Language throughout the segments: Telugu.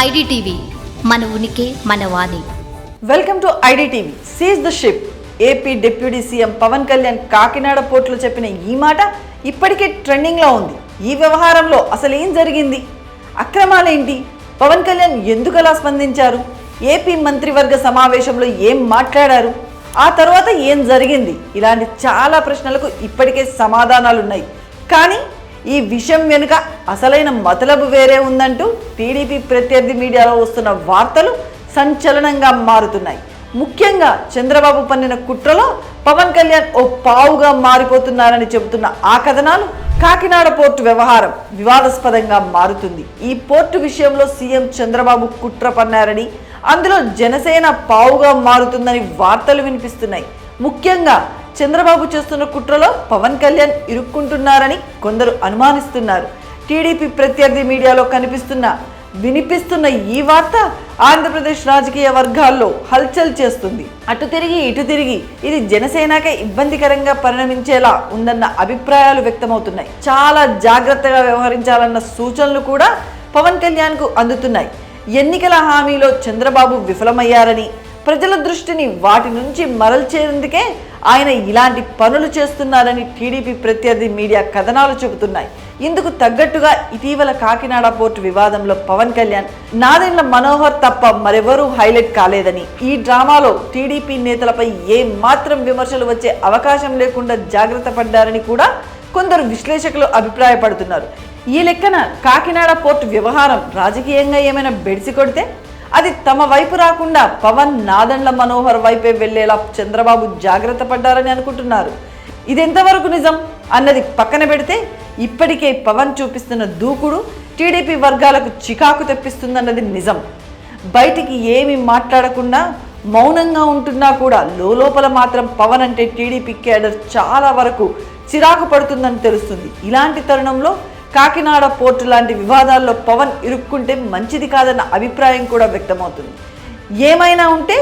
ఐడిటీవీ మన ఉనికి మన వాణి. Welcome to I D TV seize the ship AP deputy CM Pawan Kalyan Kakinada పోర్టులో చెప్పిన ఈ మాట ఇప్పటికే ట్రెండింగ్లో ఉంది. ఈ వ్యవహారంలో అసలు ఏం జరిగింది? అక్రమాలేంటి? పవన్ కళ్యాణ్ ఎందుకు అలా స్పందించారు? ఏపీ మంత్రివర్గ సమావేశంలో ఏం మాట్లాడారు? ఆ తర్వాత ఏం జరిగింది? ఇలాంటి చాలా ప్రశ్నలకు ఇప్పటికే సమాధానాలు ఉన్నాయి కానీ ఈ విషయం వెనుక అసలైన మతలబు వేరే ఉందంటూ టీడీపీ ప్రత్యర్థి మీడియాలో వస్తున్న వార్తలు సంచలనంగా మారుతున్నాయి. ముఖ్యంగా చంద్రబాబు పన్నిన కుట్రలో పవన్ కళ్యాణ్ ఓ పావుగా మారిపోతున్నారని చెబుతున్న ఆ కథనాలు కాకినాడ పోర్టు వ్యవహారం వివాదాస్పదంగా మారుతుంది. ఈ పోర్టు విషయంలో సీఎం చంద్రబాబు కుట్ర పన్నారని అందులో జనసేన పావుగా మారుతుందని వార్తలు వినిపిస్తున్నాయి. ముఖ్యంగా చంద్రబాబు చేస్తున్న కుట్రలో పవన్ కళ్యాణ్ ఇరుక్కుంటున్నారని కొందరు అనుమానిస్తున్నారు. టీడీపీ ప్రత్యర్థి మీడియాలో కనిపిస్తున్న వినిపిస్తున్న ఈ వార్త ఆంధ్రప్రదేశ్ రాజకీయ వర్గాల్లో హల్చల్ చేస్తుంది. అటు తిరిగి ఇటు తిరిగి ఇది జనసేనకే ఇబ్బందికరంగా పరిణమించేలా ఉందన్న అభిప్రాయాలు వ్యక్తమవుతున్నాయి. చాలా జాగ్రత్తగా వ్యవహరించాలన్న సూచనలు కూడా పవన్ కళ్యాణ్కు అందుతున్నాయి. ఎన్నికల హామీలో చంద్రబాబు విఫలమయ్యారని ప్రజల దృష్టిని వాటి నుంచి మరల్చేందుకే ఆయన ఇలాంటి పనులు చేస్తున్నారని టీడీపీ ప్రత్యర్థి మీడియా కథనాలు చెబుతున్నాయి. ఇందుకు తగ్గట్టుగా ఇటీవల కాకినాడ పోర్టు వివాదంలో పవన్ కళ్యాణ్ నాదెండ్ల మనోహర్ తప్ప మరెవరూ హైలైట్ కాలేదని. ఈ డ్రామాలో టీడీపీ నేతలపై ఏ మాత్రం విమర్శలు వచ్చే అవకాశం లేకుండా జాగ్రత్త పడ్డారని కూడా కొందరు విశ్లేషకులు అభిప్రాయపడుతున్నారు. ఈ లెక్కన కాకినాడ పోర్టు వ్యవహారం రాజకీయంగా ఏమైనా బెడిసి కొడితే అది తమ వైపు రాకుండా పవన్ నాదండ్ల మనోహర్ వైపే వెళ్ళేలా చంద్రబాబు జాగ్రత్త పడ్డారని అనుకుంటున్నారు. ఇది ఎంతవరకు నిజం? అన్నది పక్కన పెడితే ఇప్పటికే పవన్ చూపిస్తున్న దూకుడు టీడీపీ వర్గాలకు చికాకు తెప్పిస్తుందన్నది నిజం. బయటికి ఏమి మాట్లాడకుండా మౌనంగా ఉంటున్నా కూడా లోపల మాత్రం పవన్ అంటే టీడీపీ కేడర్ చాలా వరకు చిరాకు పడుతుందని తెలుస్తుంది. ఇలాంటి తరుణంలో కాకినాడ పోర్టు లాంటి వివాదాల్లో పవన్ ఇరుక్కుంటే మంచిది కాదన్న అభిప్రాయం కూడా వ్యక్తమవుతుంది. ఏమైనా ఉంటే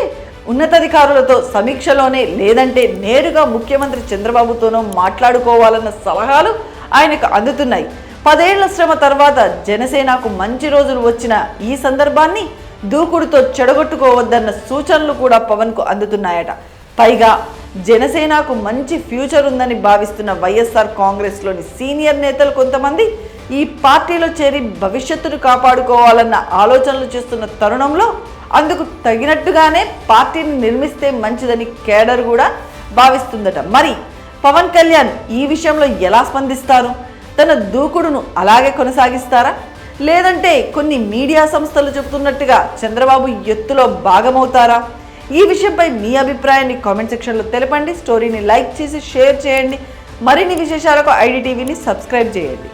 ఉన్నతాధికారులతో సమీక్షలోనే లేదంటే నేరుగా ముఖ్యమంత్రి చంద్రబాబుతోనో మాట్లాడుకోవాలన్న సలహాలు ఆయనకు అందుతున్నాయి. పదేళ్ళ శ్రమ తర్వాత జనసేనకు మంచి రోజులు వచ్చిన ఈ సందర్భాన్ని దూకుడుతో చెడగొట్టుకోవద్దన్న సూచనలు కూడా పవన్కు అందుతున్నాయట. పైగా జనసేనకు మంచి ఫ్యూచర్ ఉందని భావిస్తున్న వైఎస్ఆర్ కాంగ్రెస్లోని సీనియర్ నేతలు కొంతమంది ఈ పార్టీలో చేరి భవిష్యత్తును కాపాడుకోవాలన్న ఆలోచనలు చేస్తున్న తరుణంలో అందుకు తగినట్టుగానే పార్టీని నిర్మిస్తే మంచిదని కేడర్ కూడా భావిస్తుందట. మరి పవన్ కళ్యాణ్ ఈ విషయంలో ఎలా స్పందిస్తారు? తన దూకుడును అలాగే కొనసాగిస్తారా? లేదంటే కొన్ని మీడియా సంస్థలు చెబుతున్నట్టుగా చంద్రబాబు ఎత్తులో భాగమవుతారా? ఈ విషయంపై మీ అభిప్రాయాన్ని కామెంట్ సెక్షన్లో తెలపండి. స్టోరీని లైక్ చేసి షేర్ చేయండి. మరిన్ని విశేషాలకు ఐడి టీవీని సబ్స్క్రైబ్ చేయండి.